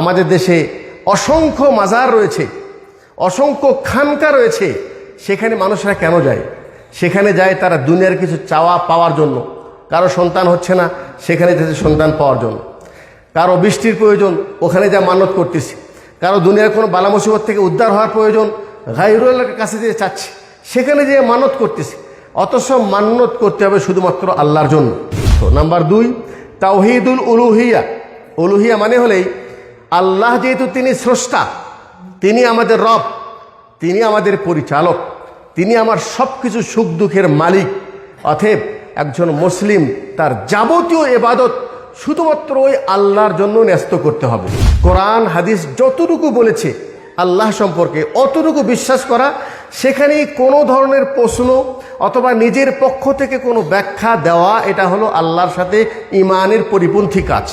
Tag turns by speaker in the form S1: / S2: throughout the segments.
S1: আমাদের দেশে অসংখ্য মাজার রয়েছে, অসংখ্য খানকা রয়েছে। সেখানে মানুষরা কেন যায়? সেখানে যায় তারা দুনিয়ার কিছু চাওয়া পাওয়ার জন্য। কারও সন্তান হচ্ছে না, সেখানে যেতে সন্তান পাওয়ার জন্য। কারও বৃষ্টির প্রয়োজন, ওখানে যা মানত করতেছি। কারও দুনিয়ার কোনো বালা মুসিবত থেকে উদ্ধার হওয়ার প্রয়োজন গাইরুল্লাহর কাছে যেয়ে চাচ্ছি। সেখানে যেয়ে মানত করতেছি। অথচ মান্যত করতে হবে শুধুমাত্র আল্লাহর জন্য। নাম্বার দুই, তাওহিদুল উলুহিয়া। উলুহিয়া মানে হলেই আল্লাহ যেহেতু তিনি স্রষ্টা, তিনি আমাদের রব, তিনি আমাদের পরিচালক, তিনি আমার সব কিছু সুখ দুঃখের মালিক অথব একজন মুসলিম তার যাবতীয় এবাদত শুধুমাত্র ওই আল্লাহর জন্য ন্যস্ত করতে হবে। কোরআন, হাদিস যতটুকু বলেছে, আল্লাহ সম্পর্কে অতটুকু বিশ্বাস করা সেখানে কোনো ধরনের প্রশ্ন অথবা নিজের পক্ষ থেকে কোনো ব্যাখ্যা দেওয়া, এটা হলো আল্লাহর সাথে ইমানের পরিপন্থী কাজ।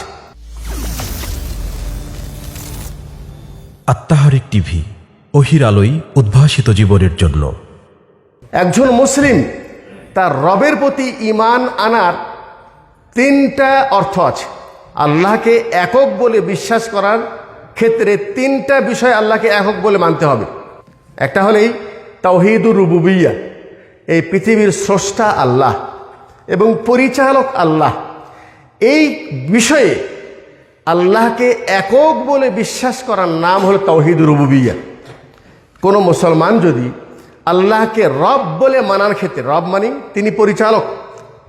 S2: আত্মাহারিক টিভি, অহির আলোয় উদ্ভাসিত জীবনের জন্য।
S1: একজন মুসলিম তার রবের প্রতি ইমান আনার তিনটা অর্থ আছে। আল্লাহকে একক বলে বিশ্বাস করার ক্ষেত্রে তিনটা বিষয় আল্লাহকে একক বলে মানতে হবে। একটা হলেই তাওহিদুর রুবুবিয়া, এই পৃথিবীর স্রষ্টা আল্লাহ এবং পরিচালক আল্লাহ। এই বিষয়ে আল্লাহকে একক বলে বিশ্বাস করার নাম হলো তাওহিদুর রুবুবিয়া। কোনো মুসলমান যদি আল্লাহকে রব বলে মানার ক্ষেত্রে, রব মানি, তিনি পরিচালক,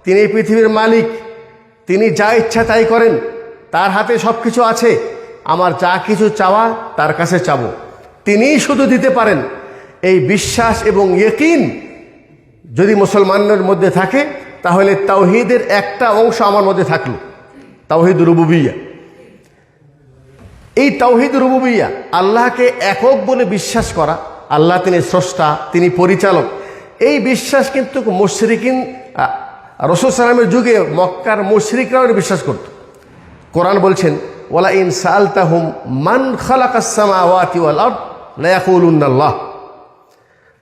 S1: তিনি পৃথিবীর মালিক, তিনি যা ইচ্ছা তাই করেন, তার হাতে সব কিছু আছে, আমার যা কিছু চাওয়া তার কাছে চাবো। তিনিই শুধু দিতে পারেন। এই বিশ্বাস এবং ইয়কিন যদি মুসলমানের মধ্যে থাকে, তাহলে তাওহিদের একটা অংশ আমার মধ্যে থাকল, তাওহিদ রুবুবিয়া। এই তাওহিদ রুবুবিয়া আল্লাহকে একক বলে বিশ্বাস করা, আল্লাহ তিনি স্রষ্টা, তিনি পরিচালক। এই বিশ্বাস কিন্তু মুশরিকিন রসুল সালামের যুগে মক্কার মুশরিকরাও বিশ্বাস করত। কোরআন বলছেন ওলা ইন সালতাহুম মান ইয়াকুলুনাল্লাহ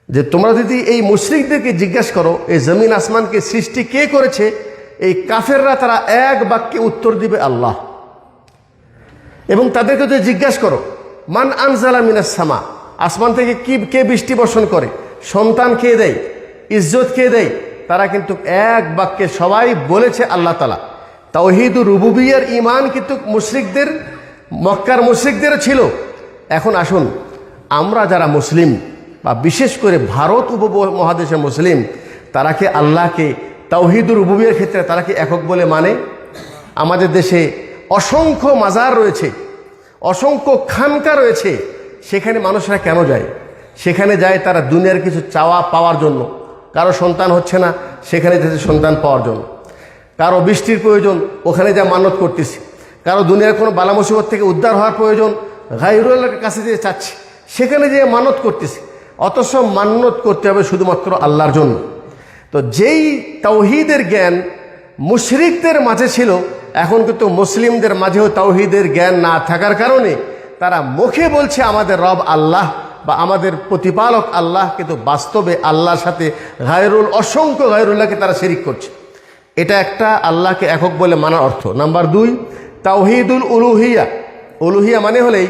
S1: যে তোমরা যদি এই মুশরিকদেরকে জিজ্ঞেস করো, এই জমিন আসমানকে সৃষ্টি কে করেছে? এই কাফেররা তারা এক বাক্যে উত্তর দিবে, আল্লাহ। এবং তাদেরকে যদি জিজ্ঞাসা করো, মান আনজালা মিনাস সামা? আসমান থেকে কি, কে বৃষ্টি বর্ষণ করে? সন্তান কে দেয়? ইজ্জত কে দেয়? তারা কিন্তু এক বাক্যে সবাই বলেছে আল্লাহ তালা তাওহিদু রুবুবিয়ার ইমান কিন্তু মুশরিকদের, মক্কার মুশরিকদেরও ছিল। এখন আসুন, আমরা যারা মুসলিম বা বিশেষ করে ভারত উপমহাদেশের মুসলিম, তারা কি আল্লাহকে তাওহিদুর রুবুবিয়ার ক্ষেত্রে তারা কি একক বলে মানে? আমাদের দেশে অসংখ্য মাজার রয়েছে, অসংখ্য খানকা রয়েছে। সেখানে মানুষরা কেন যায়? সেখানে যায় তারা দুনিয়ার কিছু চাওয়া পাওয়ার জন্য। কারও সন্তান হচ্ছে না, সেখানে যেতে সন্তান পাওয়ার জন্য। কারও বৃষ্টির প্রয়োজন, ওখানে যা মানত করতেছি। কারও দুনিয়ার কোনো বালা মুসিবত থেকে উদ্ধার হওয়ার প্রয়োজন গাইরুল্লাহর কাছে যেয়ে চাচ্ছি। সেখানে যেয়ে মানত করতেছি। অথচ মান্যত করতে হবে শুধুমাত্র আল্লাহর জন্য। তো যেই তাওহিদের জ্ঞান মুশরিকদের মাঝে ছিল এখন কিন্তু মুসলিমদের মাঝেও তাওহিদের জ্ঞান না থাকার কারণে তারা মুখে বলছে আমাদের রব আল্লাহ বা আমাদের প্রতিপালক আল্লাহ, কিন্তু বাস্তবে আল্লাহর সাথে গায়রুল, অসংখ্য গায়রুল্লাহকে তারা শিরিক করছে। এটা একটা আল্লাহকে একক বলে মানার অর্থ। নাম্বার দুই, তাওহিদুল উলুহিয়া। উলুহিয়া মানে হলেই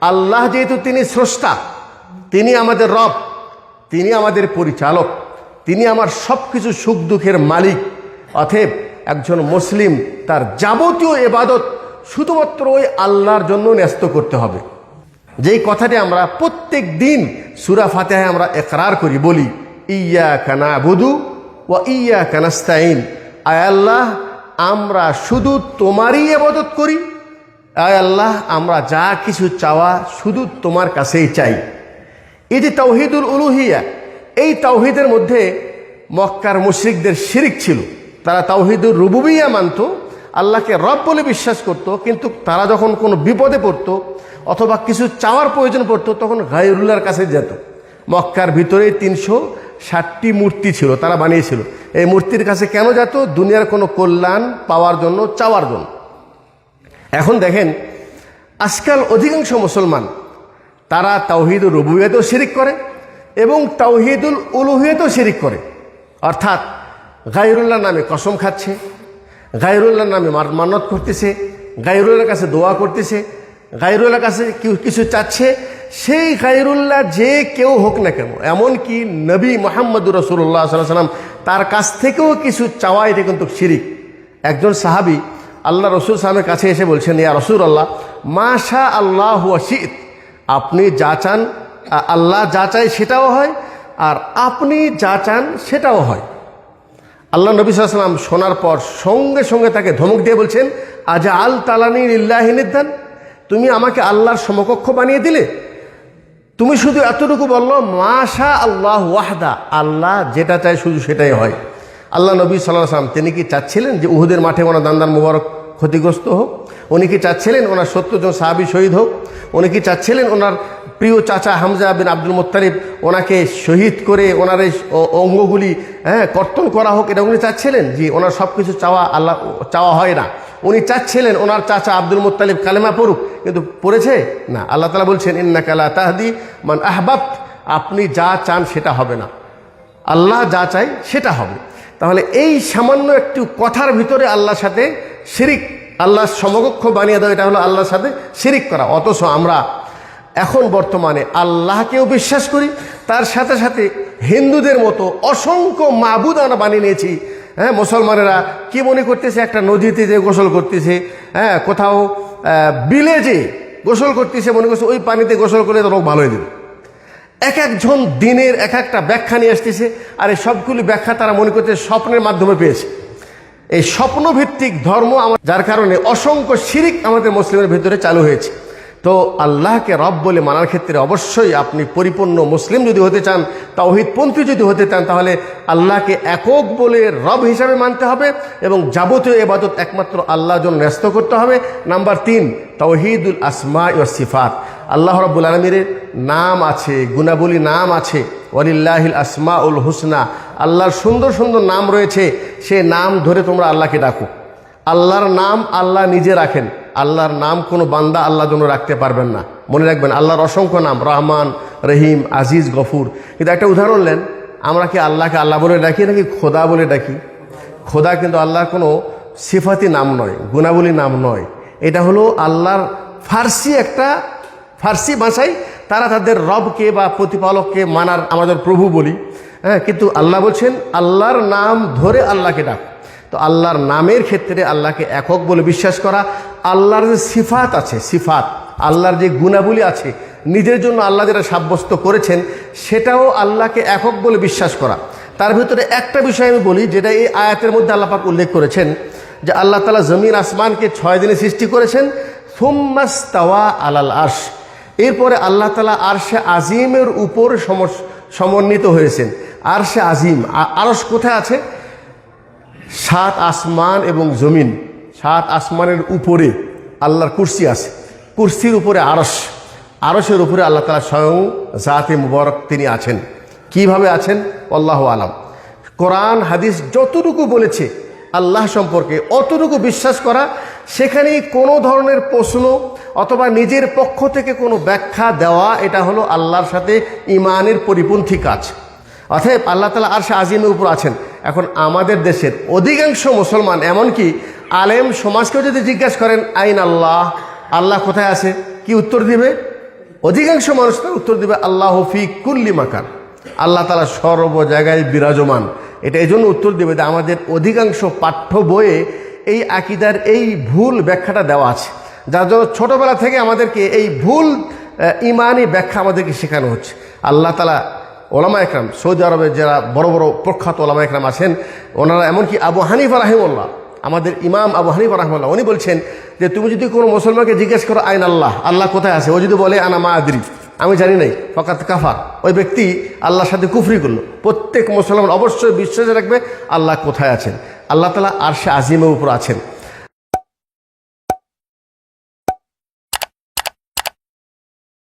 S1: আল্লাহ যেহেতু তিনি স্রষ্টা, তিনি আমাদের রব, তিনি আমাদের পরিচালক, তিনি আমার সব কিছু সুখ দুঃখের মালিক অথব একজন মুসলিম, তার যাবতীয় এবাদত শুধুমাত্র ওই আল্লাহর জন্য ন্যস্ত করতে হবে। যেই কথাটি আমরা প্রত্যেক দিন সুরা ফাতেহায় আমরা একরার করি, বলি ইয়া কানা বুধু ও ইয়া কানাস্তাইন আয় আল্লাহ, আমরা শুধু তোমারই এবাদত করি, আয় আল্লাহ, আমরা যা কিছু চাওয়া শুধু তোমার কাছেই চাই। যে তাওহিদুল উলুহিয়া। এই তাওহিদের মধ্যে মক্কার মুশরিকদের শিরিক ছিল। তারা তাওহিদুর রুবুবিয়া মানত, আল্লাহকে রব বলে বিশ্বাস করত, কিন্তু তারা যখন কোনো বিপদে পড়তো অথবা কিছু চাওয়ার প্রয়োজন পড়ত, তখন গায়রুল্লাহর কাছে যেত। মক্কার ভিতরে তিনশো ষাটটি মূর্তি ছিল, তারা বানিয়েছিল। এই মূর্তির কাছে কেন যেত? দুনিয়ার কোনো কল্যাণ পাওয়ার জন্য, চাওয়ার জন্য। এখন দেখেন, আজকাল অধিকাংশ মুসলমান, তারা তাওহিদুল রবুয়াতেও শিরিক করে এবং তাওহিদুল উলুহিয়াতেও শিরিক করে। অর্থাৎ গাইরুল্লাহ নামে কসম খাচ্ছে গাইরুল্লাহর নামে মান্নত করতেছে গাইরুল্লাহর কাছে দোয়া করতেছে গাইরুল্লাহ কাছে কিছু চাচ্ছে, সেই গাইরুল্লাহ যে কেউ হোক না কেন, এমনকি নবী মোহাম্মদুর রসুল্লাহ সাল্লাম তার কাছ থেকেও কিছু চাওয়া এটা কিন্তু শিরিক। একজন সাহাবি আল্লাহ রসুল সালামের কাছে এসে বলছেন, ইয়া রসুল আল্লাহ মাশা আল্লাহ শীত, আপনি যা চান আল্লাহ যা চায় সেটাও হয়, আর আপনি যা চান সেটাও হয়। আল্লাহ নবী সাল্লাম শোনার পর সঙ্গে সঙ্গে তাকে ধমক দিয়ে বলছেন আজা আল তালানি ইল্লাহিনিদ্দান তুমি আমাকে আল্লাহর সমকক্ষ বানিয়ে দিলে। তুমি শুধু এতটুকু বলল মাশা আল্লাহ ওয়াহদা। আল্লাহ যেটা চায় শুধু সেটাই হয়। আল্লাহ নবী সাল্লাহ সাল্লাম তিনি কি চাচ্ছিলেন যে উহুদের মাঠে ওনার দান্দান মুবারক ক্ষতিগ্রস্ত হোক? উনি কি চাচ্ছিলেন ওনার সত্তর জন সাহাবি শহীদ হোক? উনি কি চাচ্ছিলেন ওনার প্রিয় চাচা হামজা বিন আব্দুল মোত্তারিব ওনাকে শহীদ করে ওনার এই অঙ্গগুলি হ্যাঁ কর্তন করা হোক, এটা উনি চাচ্ছিলেন? যে ওনার সব কিছু চাওয়া আল্লাহ, চাওয়া হয় না। উনি চাচ্ছিলেন ওনার চাচা আব্দুল মোত্তালিব কালেমা পড়ুক, কিন্তু পড়েছে? না, আল্লাহ তালা বলছেন ইন্না কালা তাহাদি মান আহবাব আপনি যা চান সেটা হবে না। আল্লাহ যা চাই সেটা হবে। তাহলে এই সামান্য একটু কথার ভিতরে আল্লাহর সাথে শিরিক, আল্লাহর সমকক্ষ বানিয়ে দেওয়া, এটা হলো আল্লাহর সাথে শিরিক করা। অথচ আমরা এখন বর্তমানে আল্লাহকেও বিশ্বাস করি, তার সাথে সাথে হিন্দুদের মতো অসংখ্য মাবুদ আমরা বানিয়ে নিয়েছি। হ্যাঁ মুসলমানেরা কি মনে করতেছে? একটা নদীতে যে গোসল করতেছে হ্যাঁ কোথাও বিলে যে গোসল করতেছে, মনে করছে ওই পানিতে গোসল করলে তো রোগ ভালো হয়ে এক একজন দিনের এক একটা ব্যাখ্যা নিয়ে আসতেছে, আর এই সবগুলি ব্যাখ্যা তারা মনে করছে স্বপ্নের মাধ্যমে পেয়েছে। এই স্বপ্নভিত্তিক ধর্ম আমার যার কারণে অসংখ্য শিরিক আমাদের মুসলিমের ভিতরে চালু হয়েছে। তো আল্লাহকে রব বলে মানার ক্ষেত্রে অবশ্যই আপনি পরিপূর্ণ মুসলিম যদি হতে চান, তাওহিদপন্থী যদি হতে চান, তাহলে আল্লাহকে একক বলে রব হিসাবে মানতে হবে এবং যাবতীয় এবাদত একমাত্র আল্লাহর জন্য ন্যস্ত করতে হবে। নাম্বার তিন, তাওহিদুল আসমা ও সিফাত। আল্লাহ রব্বুল আলমীর নাম আছে, গুণাবলী নাম আছে, ওয়ালিল্লাহিল আসমা উল হুসনা। আল্লাহর সুন্দর সুন্দর নাম রয়েছে, সে নাম ধরে তোমরা আল্লাহকে ডাকো। আল্লাহর নাম আল্লাহ নিজে রাখেন। আল্লাহর নাম কোনো বান্দা আল্লাহর জন্য রাখতে পারবেন না। মনে রাখবেন, আল্লাহর অসংখ্য নাম, রহমান, রহিম, আজিজ, গফুর। কিন্তু একটা উদাহরণ নেন, আমরা কি আল্লাহকে আল্লাহ বলে ডাকি নাকি খোদা বলে ডাকি? খোদা কিন্তু আল্লাহর কোনো সিফাতি নাম নয়, গুণাবলী নাম নয়। এটা হলো আল্লাহর ফার্সি একটা, ফার্সি ভাষায় তারা তাদের রবকে বা প্রতিপালককে মানার, আমাদের প্রভু বলি। হ্যাঁ কিন্তু আল্লাহ বলছেন, আল্লাহর নাম ধরে আল্লাহকে ডাক। তো আল্লাহর নামের ক্ষেত্রে আল্লাহকে একক বলে বিশ্বাস করা, আল্লাহর যে সিফাত আছে, সিফাত, আল্লাহর যে গুণাবলী আছে, নিজের জন্য আল্লাহ যেটা সাব্যস্ত করেছেন, সেটাও আল্লাহকে একক বলে বিশ্বাস করা। তার ভিতরে একটা বিষয় আমি বলি, যেটা এই আয়াতের মধ্যে আল্লাপাক উল্লেখ করেছেন, যে আল্লাহ তালা জমিন, আসমানকে ছয় দিনে সৃষ্টি করেছেন, সুম্মাস্তাওয়া আলাল আর্শ। এরপরে আল্লাহ তালা আরশে আজিমের উপর সমন্বিত হয়েছেন। আরশে আজিম, আ- আরশ কোথায় আছে? সাত আসমান এবং জমিন। সাত আসমানের উপরে আল্লাহর কুর্সি আছে। কুর্সির উপরে আরস আরসের উপরে আল্লাহ তালা স্বয়ং জাতে মুবারক তিনি আছেন। কীভাবে আছেন? আল্লাহ আলাম। কোরআন, হাদিস যতটুকু বলেছে, আল্লাহ সম্পর্কে অতটুকু বিশ্বাস করা সেখানে কোনো ধরনের প্রশ্ন অথবা নিজের পক্ষ থেকে কোনো ব্যাখ্যা দেওয়া, এটা হলো আল্লাহর সাথে ইমানের পরিপন্থী কাজ। অতএব আল্লাহ তালা আর সে আজিমের উপর আছেন। এখন আমাদের দেশের অধিকাংশ মুসলমান, এমনকি আলেম সমাজকেও যদি জিজ্ঞাসা করেন, আইন আল্লাহ আল্লাহ কোথায় আছে? কি উত্তর দিবে? অধিকাংশ মানুষ তার উত্তর দিবে, আল্লাহ ফি কুল্লি মাকান। আল্লাহ তালা সর্ব জায়গায় বিরাজমান। এটা এই জন্য উত্তর দেবে যে আমাদের অধিকাংশ পাঠ্য বইয়ে এই আকিদার এই ভুল ব্যাখ্যাটা দেওয়া আছে। যার জন্য ছোটোবেলা থেকে আমাদেরকে এই ভুল ইমানি ব্যাখ্যা আমাদেরকে শেখানো হচ্ছে। আল্লাহ তালা ওলামা একরাম, সৌদি আরবে যারা বড় বড় প্রখ্যাত ওলামা একরাম আছেন, ওনারা এমনকি আবু হানিফা রাহিমুল্লাহ, আমাদের ইমাম আবু হানিফা রাহমুল্লাহ, উনি বলছেন যে, তুমি যদি কোনো মুসলমানকে জিজ্ঞেস করো, আইন আল্লাহ আল্লাহ কোথায় আছে? ও যদি বলে, আনা মা আদরি আমি জানি নাই, ফকাত কাফার। ওই ব্যক্তি আল্লাহর সাথে কুফরি করল। প্রত্যেক মুসলমান অবশ্যই বিশ্বাসে রাখবে, আল্লাহ কোথায় আছেন? আল্লাহ তালা আরশে আজিমের উপর আছেন।